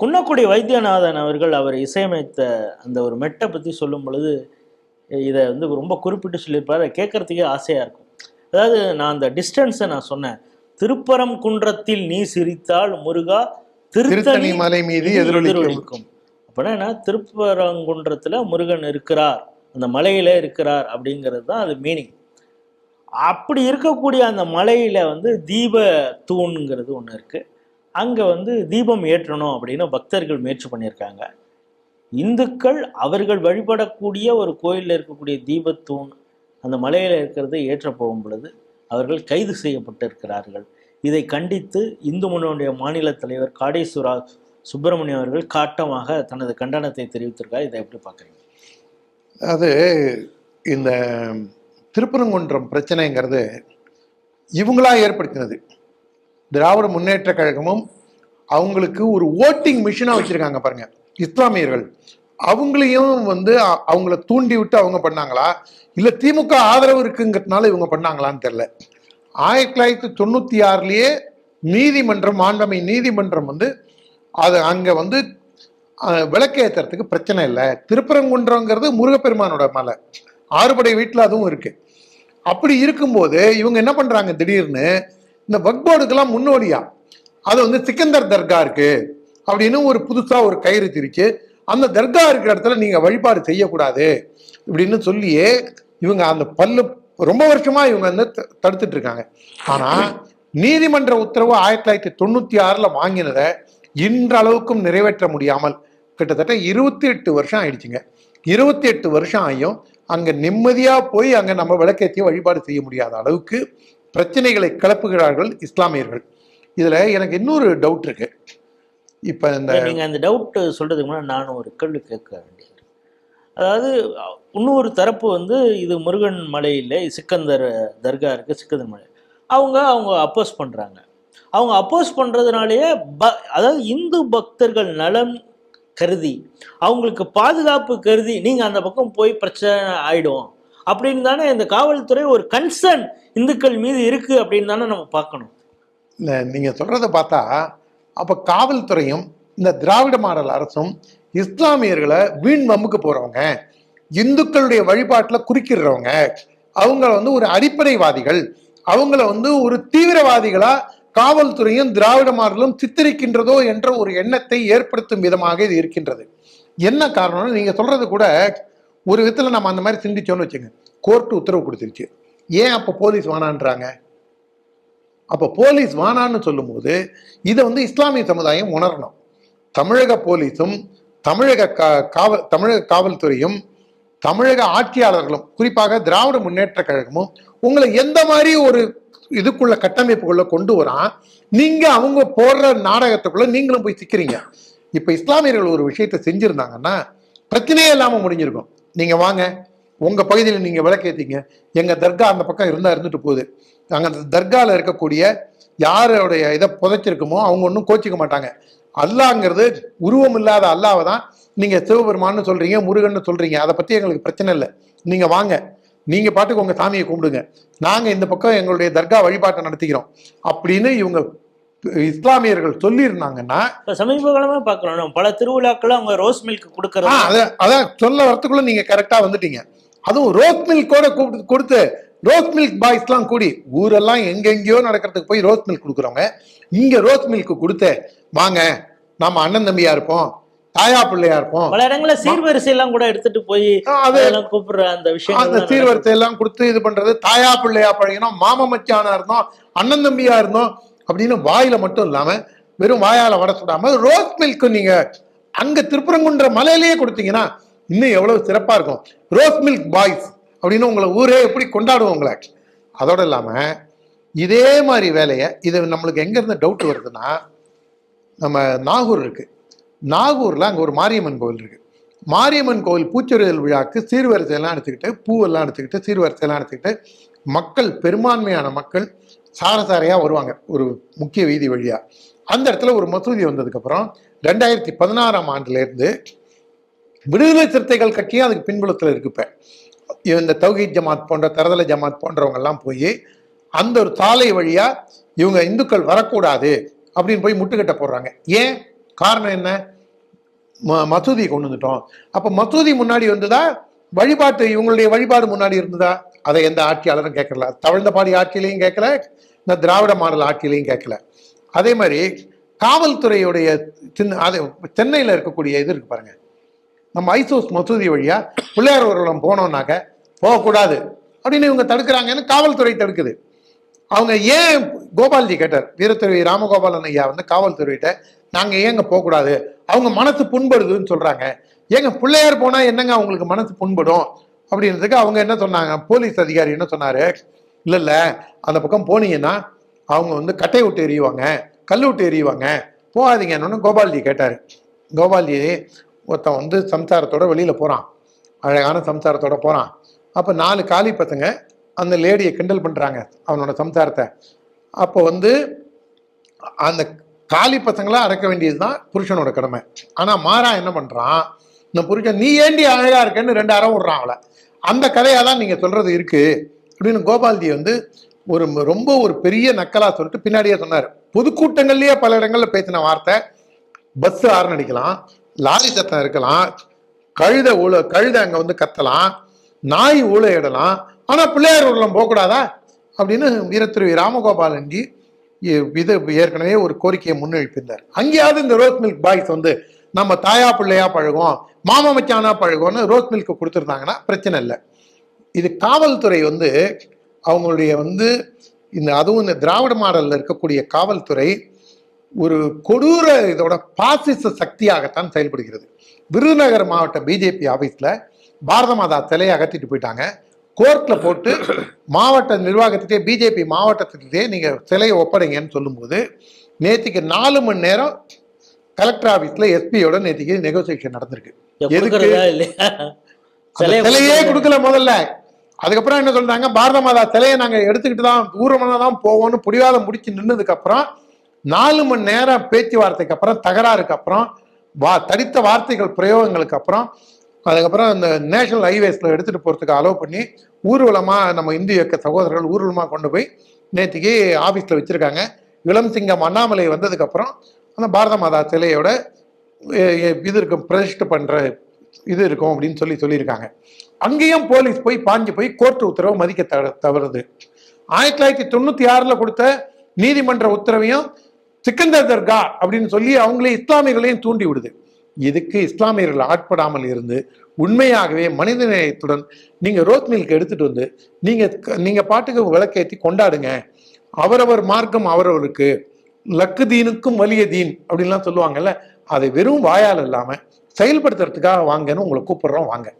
குன்னக்குடி வைத்தியநாதன் அவர்கள் அவர் இசையமைத்த அந்த ஒரு மெட்டை பற்றி சொல்லும் பொழுது இதை வந்து ரொம்ப குறிப்பிட்டு சொல்லியிருப்பாரு. கேட்கறதுக்கே ஆசையாக இருக்கும். அதாவது நான் அந்த டிஸ்டன்ஸை நான் சொன்னேன். திருப்பரம் குன்றத்தில் நீ சிரித்தால் முருகா திருத்தணி மலை மீது எதிரொலிக்கும். அப்படின்னா என்ன? திருப்பரங்குன்றத்துல முருகன் இருக்கிறார். அந்த மலையில இருக்கிறார் அப்படிங்கிறது தான் அது மீனிங். அப்படி இருக்கக்கூடிய அந்த மலையில வந்து தீப தூண்ங்கிறது ஒன்று இருக்கு. அங்கே வந்து தீபம் ஏற்றணும் அப்படின்னு பக்தர்கள் முயற்சி பண்ணியிருக்காங்க. இந்துக்கள் அவர்கள் வழிபடக்கூடிய ஒரு கோயிலில் இருக்கக்கூடிய தீபத்தூண் அந்த மலையில் இருக்கிறது ஏற்ற போகும் பொழுது அவர்கள் கைது செய்யப்பட்டிருக்கிறார்கள். இதை கண்டித்து இந்து முன்னோடைய மாநில தலைவர் காடேஸ்வரா சுப்பிரமணியம் அவர்கள் காட்டமாக தனது கண்டனத்தை தெரிவித்திருக்கார் இதை எப்படி பார்க்குறீங்க? அது இந்த திருப்பரங்குன்றம் பிரச்சனைங்கிறது இவங்களா ஏற்படுத்தினது. திராவிட முன்னேற்ற கழகமும் அவங்களுக்கு ஒரு ஓட்டிங் மிஷினாக வச்சுருக்காங்க பாருங்க. இஸ்லாமியர்கள். அவங்களையும் வந்து அவங்கள தூண்டி விட்டு அவங்க பண்ணாங்களா? இல்லை திமுக ஆதரவு இருக்குங்கிறதுனால இவங்க பண்ணாங்களான்னு தெரில ஆயிரத்தி தொள்ளாயிரத்தி தொண்ணூற்றி ஆறுலேயே நீதிமன்றம் மாண்பமை நீதிமன்றம் வந்து அது அங்கே வந்து விளக்கேற்றுறதுக்கு பிரச்சனை இல்லை. திருப்பரங்குன்றங்கிறது முருகப்பெருமானோட மலை. ஆறுபடை வீட்டில் அதுவும் இருக்குது அப்படி இருக்கும்போது இவங்க என்ன பண்ணுறாங்க திடீர்னு இந்த வக்போர்டுக்கெல்லாம் முன்னோடியா? அது வந்து சிக்கந்தர் தர்கா இருக்கு. அப்படின்னு ஒரு புதுசா ஒரு கயிறு திரிச்சு அந்த தர்கா இருக்கிற இடத்துல நீங்க வழிபாடு செய்யக்கூடாது. இப்படின்னு சொல்லியே இவங்க அந்த பல்லு ரொம்ப வருஷமா இவங்க வந்து த- தடுத்துட்டு இருக்காங்க. ஆனா நீதிமன்ற உத்தரவு ஆயிரத்தி தொள்ளாயிரத்தி தொண்ணூத்தி ஆறுல வாங்கினதை இன்றளவுக்கும் நிறைவேற்ற முடியாமல் கிட்டத்தட்ட இருபத்தி எட்டு வருஷம் ஆயிடுச்சுங்க. இருபத்தி எட்டு வருஷம் ஆகியும் அங்க நிம்மதியா போய் அங்க நம்ம விளக்கேற்றிய வழிபாடு செய்ய முடியாத அளவுக்கு பிரச்சனைகளை கிளப்புகிறார்கள் இஸ்லாமியர்கள். இதில் எனக்கு இன்னொரு டவுட் இருக்கு. இப்போ இந்த நீங்கள் அந்த டவுட் சொல்றதுக்கு முன்னாடி நானும் ஒரு கேள்வி கேட்க வேண்டியது அதாவது இன்னொரு தரப்பு வந்து இது முருகன் மலையில் சிக்கந்தர் தர்கா இருக்குது சிக்கந்தர் மலை. அவங்க அவங்க அப்போஸ் பண்ணுறாங்க அவங்க அப்போஸ் பண்ணுறதுனாலேயே ப அதாவது இந்து பக்தர்கள் நலம் கருதி அவங்களுக்கு பாதுகாப்பு கருதி நீங்கள் அந்த பக்கம் போய் பிரச்சனை ஆகிடும் அப்படின்னு தானே இந்த காவல்துறை ஒரு கன்சர்ன் இந்துக்கள் மீது இருக்கு அப்படின்னு தானே நம்ம பார்க்கணும். இந்த நீங்கள் சொல்கிறத பார்த்தா அப்போ காவல்துறையும் இந்த திராவிட மாடல் அரசும் இஸ்லாமியர்களை வீண் வம்புக்கு போகிறவங்க இந்துக்களுடைய வழிபாட்டில் குறுக்கிடுறவங்க அவங்கள வந்து ஒரு அடிப்படைவாதிகள் அவங்கள வந்து ஒரு தீவிரவாதிகளா காவல்துறையும் திராவிட மாடலும் சித்தரிக்கின்றதோ என்ற ஒரு எண்ணத்தை ஏற்படுத்தும் விதமாக இது இருக்கின்றது. என்ன காரணம்னு நீங்க சொல்றது கூட ஒரு விதத்தில் நம்ம அந்த மாதிரி சிந்திச்சோன்னு வச்சுங்க. கோர்ட்டு உத்தரவு கொடுத்துருச்சு. ஏன் அப்போ போலீஸ் வேணான்றாங்க? அப்போ போலீஸ் வானான்னு சொல்லும்போது இதை வந்து இஸ்லாமிய சமுதாயம் உணரணும். தமிழக போலீஸும் தமிழக கா- காவல் தமிழக காவல்துறையும் தமிழக ஆட்சியாளர்களும் குறிப்பாக திராவிட முன்னேற்ற கழகமும் உங்களை எந்த மாதிரி ஒரு இதுக்குள்ள கட்டமைப்புக்குள்ள கொண்டு வரான்? நீங்க அவங்க போடுற நாடகத்துக்குள்ள நீங்களும் போய் சிக்கிறீங்க. இப்ப இஸ்லாமியர்கள் ஒரு விஷயத்த செஞ்சிருந்தாங்கன்னா பிரச்சனையே இல்லாம முடிஞ்சிருக்கும். நீங்க வாங்க. உங்க பகுதியில் நீங்க விளக்கேத்தீங்க. எங்க தர்கா அந்த பக்கம் இருந்தா இருந்துட்டு போகுது. நாங்கள் அந்த தர்காவில் இருக்கக்கூடிய யாருடைய இதை புதைச்சிருக்குமோ அவங்க ஒன்றும் கோச்சிக்க மாட்டாங்க. அல்லாங்கிறது உருவம் இல்லாத அல்லாவை தான் நீங்க சிவபெருமான்னு சொல்றீங்க முருகன்னு சொல்றீங்க. அதை பத்தி எங்களுக்கு பிரச்சனை இல்லை. நீங்க வாங்க. நீங்க பாட்டுக்கு உங்க சாமியை கும்பிடுங்க. நாங்க இந்த பக்கம் எங்களுடைய தர்கா வழிபாட்டை நடத்திக்கிறோம். அப்படின்னு இவங்க இஸ்லாமியர்கள் சொல்லியிருந்தாங்கன்னா சமீப காலமாக பார்க்குறோம். நம்ம பல திருவிழாக்கள் அவங்க ரோஸ் மில்க் கொடுக்கறது. அத- அதான் சொல்ல வரத்துக்குள்ள நீங்க கரெக்டா வந்துட்டீங்க. அதுவும் ரோஸ் மில்கோட கொடுத்து ரோஸ் மில்க் பாய்ஸ்லாம் கூடி ஊரெல்லாம் எங்கெங்கேயோ நடக்கிறதுக்கு போய் ரோஸ் மில்க் கொடுக்குறவங்க இங்க ரோஸ் மில்க் கொடுத்து வாங்க நாம அண்ணன் தம்பியா இருப்போம் தாயா பிள்ளையா இருப்போம். பல இடங்கள்ல சீர்வரிசை எல்லாம் கூட எடுத்துட்டு போய் அதெல்லாம் கூப்பிடுற அந்த அந்த விஷயம் சீர்வரிசை எல்லாம் கொடுத்து இது பண்றது தாயா பிள்ளையா பழகினோம் மாம மச்சானா இருந்தோம் அண்ணன் தம்பியா இருந்தோம் அப்படின்னு வாயில மட்டும் இல்லாம வெறும் வாயால வட சுடாம ரோஸ் மில்க் நீங்க அங்க திருப்பரங்குன்ற மலையிலேயே கொடுத்தீங்கன்னா இன்னும் எவ்வளவு சிறப்பா இருக்கும். ரோஸ் மில்க் பாய்ஸ் அப்படின்னு உங்களை ஊரே எப்படி கொண்டாடுவோம் உங்களை. அதோட இல்லாம இதே மாதிரி வேலையை இது நம்மளுக்கு எங்க இருந்து டவுட் வருதுன்னா நம்ம நாகூர் இருக்கு. நாகூர்ல அங்க ஒரு மாரியம்மன் கோவில் இருக்கு. மாரியம்மன் கோவில் பூச்சொரிதல் விழாக்கு சீர்வரிசையெல்லாம் எடுத்துக்கிட்டு பூவெல்லாம் எடுத்துக்கிட்டு சீர்வரிசையெல்லாம் எடுத்துக்கிட்டு மக்கள் பெரும்பான்மையான மக்கள் சாரசாரையா வருவாங்க ஒரு முக்கிய வீதி வழியாக அந்த இடத்துல ஒரு மசூதி வந்ததுக்கப்புறம் ரெண்டாயிரத்தி பதினாறாம் ஆண்டுலேருந்து விடுதலை சிறுத்தைகள் கட்சியும் அதுக்கு பின்புலத்தில் இருக்கு இந்த தௌஹீத் ஜமாத் போன்ற தரதலை ஜமாத் போன்றவங்கெல்லாம் போய் அந்த ஒரு சாலை வழியாக இவங்க இந்துக்கள் வரக்கூடாது அப்படின்னு போய் முட்டுக்கட்டை போடுறாங்க. ஏன்? காரணம் என்ன? ம- மசூதியை கொண்டு வந்துட்டோம். அப்போ மசூதி முன்னாடி வந்ததா? வழிபாட்டு இவங்களுடைய வழிபாடு முன்னாடி இருந்ததா? அதை எந்த ஆட்சியாளரும் கேட்கல. தவழ்ந்தபாடி ஆட்சியிலையும் கேட்கல இந்த திராவிட மாடல் ஆட்சியிலையும் கேட்கல. அதே மாதிரி காவல்துறையுடைய அது சென்னையில் இருக்கக்கூடிய இது இருக்கு பாருங்க. நம்ம ஐசோஸ் மசூதி வழியா பிள்ளையார் ஊர்வலம் போனோம்னாக்க போகக்கூடாது. அப்படின்னு இவங்க தடுக்கிறாங்கன்னு காவல்துறை தடுக்குது. அவங்க ஏன் கோபால்ஜி கேட்டார் வீரத்துறை ராமகோபாலன் ஐயா வந்து காவல்துறையிட்ட நாங்கள் ஏங்க போகக்கூடாது? அவங்க மனசு புண்படுதுன்னு சொல்றாங்க. ஏங்க பிள்ளையார் போனால் என்னங்க அவங்களுக்கு மனசு புண்படும்? அப்படின்றதுக்கு அவங்க என்ன சொன்னாங்க? போலீஸ் அதிகாரி என்ன சொன்னாரு? இல்லை இல்லை அந்த பக்கம் போனீங்கன்னா அவங்க வந்து கட்டை விட்டு எறிவாங்க கல் விட்டு எறியுவாங்க போகாதீங்கன்னு கோபால்ஜி கேட்டார். கோபால்ஜி ஒருத்தன் வந்து சம்சாரத்தோட வெளியில் போகிறான் அழகான சம்சாரத்தோட போகிறான் அப்போ நாலு காலி பசங்க அந்த லேடியை கிண்டல் பண்ணுறாங்க அவனோட சம்சாரத்தை. அப்போ வந்து அந்த காலி பசங்களை அடக்க வேண்டியது தான் புருஷனோட கடமை. ஆனால் மாறா என்ன பண்ணுறான் இந்த புருஷன் நீ ஏண்டி அழகா இருக்கேன்னு ரெண்டு அறம் விடுறாங்கள அந்த கதையாக தான் நீங்க சொல்றது இருக்கு. அப்படின்னு கோபால்ஜி வந்து ஒரு ரொம்ப ஒரு பெரிய நக்கலாக சொல்லிட்டு பின்னாடியே சொன்னார். பொதுக்கூட்டங்கள்லேயே பல இடங்களில் பேசின வார்த்தை. பஸ் ஹார்ன் அடிக்கலாம் லாரி சத்தம் இருக்கலாம் கழுத ஊழ கழுத அங்கே வந்து கத்தலாம் நாய் ஊழையிடலாம் ஆனால் பிள்ளையார் ஊர்வலம் போகக்கூடாதா? அப்படின்னு வீரத்துறை ராமகோபாலன்ஜி இது ஏற்கனவே ஒரு கோரிக்கையை முன்னெழுப்பியிருந்தார் அங்கேயாவது இந்த ரோஸ் மில்க் பாய்ஸ் வந்து நம்ம தாயா பிள்ளையா பழகுவோம் மாமா மச்சானா பழகுவோம்னு ரோஸ் மில்க் கொடுத்துருந்தாங்கன்னா பிரச்சனை இல்லை. இது காவல்துறை வந்து அவங்களுடைய வந்து இந்த அதுவும் இந்த திராவிட மாடலில் இருக்கக்கூடிய காவல்துறை ஒரு கொடூர இதோட பாசிச சக்தியாகத்தான் செயல்படுகிறது. விருதுநகர் மாவட்ட பிஜேபி ஆஃபீஸில் பாரத மாதா சிலையை அகற்றிட்டு போயிட்டாங்க. கோர்ட்டில் போட்டு மாவட்ட நிர்வாகத்திட்டே பிஜேபி மாவட்டத்திட்டே நீங்கள் சிலையை ஒப்படைங்கன்னு சொல்லும்போது நேற்றுக்கு நாலு மணி நேரம் கலெக்டர் ஆபீஸ்ல எஸ்பியோட நேத்திக்கு நெகோசியேஷன் நடந்திருக்கு. சிலையை? கொடுக்கல முதல்ல. அதுக்கப்புறம் என்ன சொல்றாங்க? பாரத மாதா சிலையை நாங்க எடுத்துக்கிட்டு தான் ஊர்வலமா தான் போவோம்னு பிடிவாதம் முடிச்சு நின்னதுக்கு அப்புறம் நாலு மணி நேரம் பேச்சுவார்த்தைக்கு அப்புறம் தகராறுக்கு அப்புறம் வா தடித்த வார்த்தைகள் பிரயோகங்களுக்கு அப்புறம் அதுக்கப்புறம் அந்த நேஷனல் ஹைவேஸ்ல எடுத்துட்டு போறதுக்கு அலோவ் பண்ணி ஊர்வலமா நம்ம இந்து இயக்க சகோதரர்கள் ஊர்வலமா கொண்டு போய் நேத்திக்கு ஆபீஸ்ல வச்சிருக்காங்க. இளம் சிங்கம் அண்ணாமலை வந்ததுக்கு அப்புறம் அந்த பாரத மாதா சிலையோட இது இருக்கும் பிரதிஷ்டை பண்ணுற இது இருக்கும் அப்படின்னு சொல்லி சொல்லியிருக்காங்க. அங்கேயும் போலீஸ் போய் பாஞ்சு போய் கோர்ட் உத்தரவு மதிக்க தவ- தவறுது. ஆயிரத்தி தொள்ளாயிரத்தி தொண்ணூற்றி ஆறில் கொடுத்த நீதிமன்ற உத்தரவையும் சிக்கந்தர் தர்கா அப்படின்னு சொல்லி அவங்களே இஸ்லாமியர்களையும் தூண்டி விடுது. இதுக்கு இஸ்லாமியர்கள் ஆட்படாமல் இருந்து உண்மையாகவே மனித நேயத்துடன் நீங்கள் ரோத் மில்க் எடுத்துகிட்டு வந்து நீங்கள் நீங்கள் பாட்டுக்கு விளக்கேத்தி கொண்டாடுங்க. அவரவர் மார்க்கம் அவரவருக்கு. லக்கு தீனுக்கும் வலிய தீன் அப்படின்லாம் சொல்லுவாங்கல்ல அதை வெறும் வாயால் இல்லாமல் செயல்படுத்துறதுக்காக வாங்கன்னு உங்களை கூப்பிடுறோம் வாங்க.